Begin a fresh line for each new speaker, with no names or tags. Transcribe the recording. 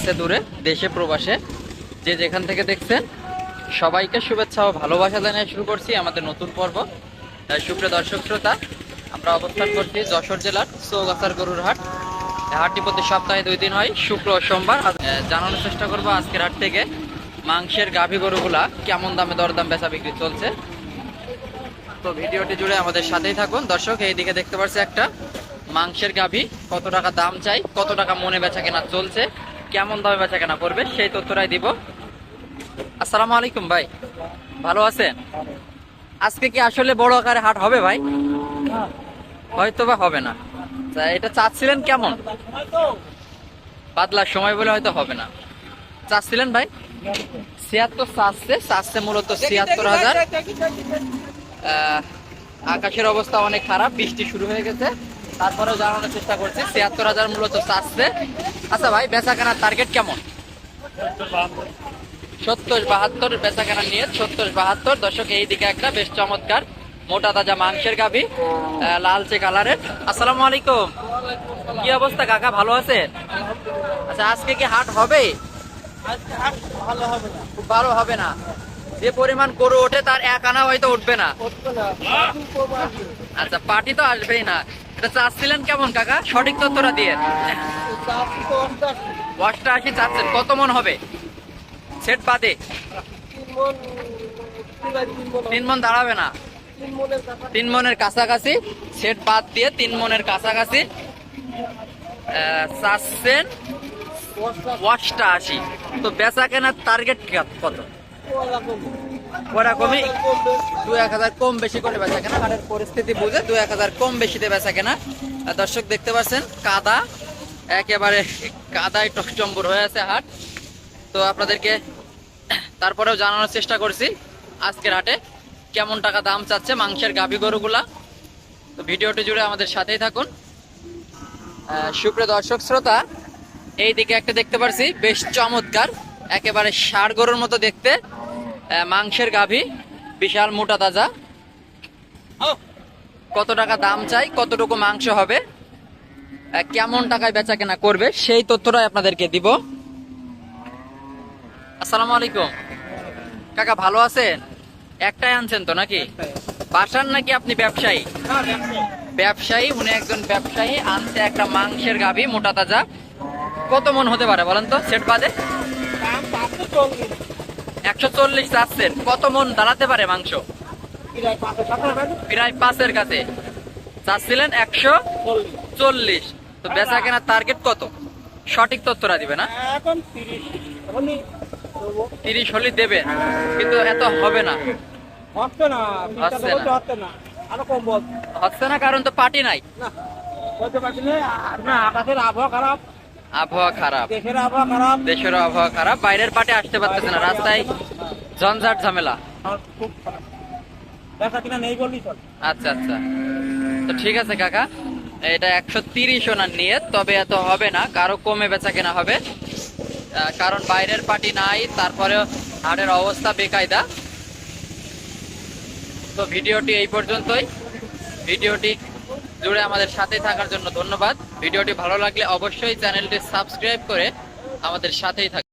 কাছে দূরে, দেশে, প্রবাসে। যে যেখান থেকে দেখছেন, সবাইকে শুভেচ্ছা ও ভালোবাসা জানিয়ে শুরু করছি আমাদের নতুন পর্ব। সুপ্রিয় দর্শক শ্রোতা, আমরা অবস্থান করছি যশোর জেলার চৌগাছার গরুর হাট। হাটটি প্রতি সপ্তাহে দুই দিন হয়, শুক্র সোমবার। জানানোর চেষ্টা করব আজকের হাট থেকে মাংসের গাভী গরুগুলা কেমন দামে, দরদাম, বেচা বিক্রি চলছে। তো ভিডিওটি জুড়ে আমাদের সাথেই থাকুন। দর্শক এইদিকে দেখতে পাচ্ছি একটা মাংসের গাভী, কত টাকা দাম চাই, কত টাকা মনে বেচা কেনা চলছে। কেমন দামে বেচা কেনা করবে, সেই তথ্যটাই দিব। আসসালামু আলাইকুম ভাই, ভালো আছেন? আজকে কি আসলে বড় আকারে হাট হবে ভাই? হয়তো বা হবে না। এটা চাচ্ছিলেন কেমন? পাতলার সময় বলে হয়তো হবে না। চাচ্ছিলেন ভাই? ছিয়াত্তর চাচ্ছে চাচ্ছে মূলত ছিয়াত্তর হাজার। আকাশের অবস্থা অনেক খারাপ, বৃষ্টি শুরু হয়ে গেছে। তারপরেও জানানোর চেষ্টা করছি। ছিয়াত্তর হাজার মূলত চাচ্ছে। আচ্ছা ভাই বেচা কেনার টার্গেট কেমন? সত্তর বাহাত্তর বেচা কেনা নিয়ে সত্তর বাহাত্তর। দর্শক এইদিকে একটা বেশ চমৎকার মোটা তাজা মাংসের গাবি লালচে কালারের আসসালামু আলাইকুম। কি অবস্থা কাকা ভালো আছে আচ্ছা আজকে কি হাট হবে
ভালো হবে
খুব ভালো হবে না। যে পরিমাণ গরু ওঠে তার এক আনা হয়তো উঠবে না। আচ্ছা পার্টি তো আসবেই না এটা চাচ্ছিলেন কেমন কাকা সঠিক তথ্যটা দিয়ে। অষ্টআশি চাচ্ছেন কত মন হবে সেট বাদে
তিন মন,
দাঁড়াবে না
তিন মনের কাছাকাছি।
সেট বাদ দিয়ে তিন মনের কাছাকাছি চাচ্ছেন
অষ্টাশি।
তো বেচা কেনার টার্গেট কত দু এক হাজার কম বেশি করে বেচা কেনা। হাটের পরিস্থিতি বুঝে দু এক হাজার কম বেশিতে বেচা কেনা। দর্শক দেখতে পাচ্ছেন, কাদা একেবারে কাদায় টকচম্বর হয়ে আছে হাট। তো আপনাদেরকে তারপরেও জানানোর চেষ্টা করছি, আজকের হাটে কেমন টাকা দাম চাচ্ছে মাংসের গাভী গরুগুলা। তো ভিডিওটি জুড়ে আমাদের সাথেই থাকুন। সুপ্রিয় দর্শক শ্রোতা এই দিকে একটা দেখতে পারছি, বেশ চমৎকার, একেবারে ষাড় গরুর মতো দেখতে। মাংসের গাভী, বিশাল মোটা তাজা। কত টাকা দাম চাই, কতটুকু মাংস হবে কেমন টাকায় বেচা কেনা করবে, সেই তথ্যটাই আপনাদেরকে দিব। আসসালামু আলাইকুম। কাকা, ভালো আছেন? একটাই আনছেন তো নাকি? বাসার নাকি আপনি ব্যবসায়ী?
ব্যবসায়ী।
উনি একজন ব্যবসায়ী, আনছে একটা মাংসের গাভী, মোটা তাজা। কত মন হতে পারে বলেন তো, সেট বাদে। একশো চল্লিশ চাচ্ছেন কত মন দাঁড়াতে পারে মাংস?
প্রায়
পাঁচের কাছে। চাচ্ছিলেন একশো
চল্লিশ।
তো বেচা কেনার টার্গেট কত? সঠিক তথ্যটা দিবে না?
তিরিশ।
হলে দেবেন কিন্তু এত হবে না।
হচ্ছে না,
কারণ তো পার্টি নাই।
না, আকাশের আবহাওয়া খারাপ।
আবহাওয়া খারাপ।
দেশের আবহাওয়া খারাপ।
বাইরের পার্টি আসতে পারতেছে না রাস্তায় ঝঞ্ঝাট ঝামেলা। আচ্ছা আচ্ছা। তো ঠিক আছে কাকা এটা একশো তিরিশ ওনার নিয়ে তবে এত হবে না কারও কমে বেচা কেনা হবে। কারণ বাইরের পার্টি নাই তারপরে হাটের অবস্থা বেকায়দা। তো ভিডিওটি এই পর্যন্তই। ভিডিওটি জুড়ে আমাদের সাথে থাকার জন্য ধন্যবাদ। ভিডিওটি ভালো লাগলে অবশ্যই চ্যানেলটি সাবস্ক্রাইব করে আমাদের সাথেই থাকুন।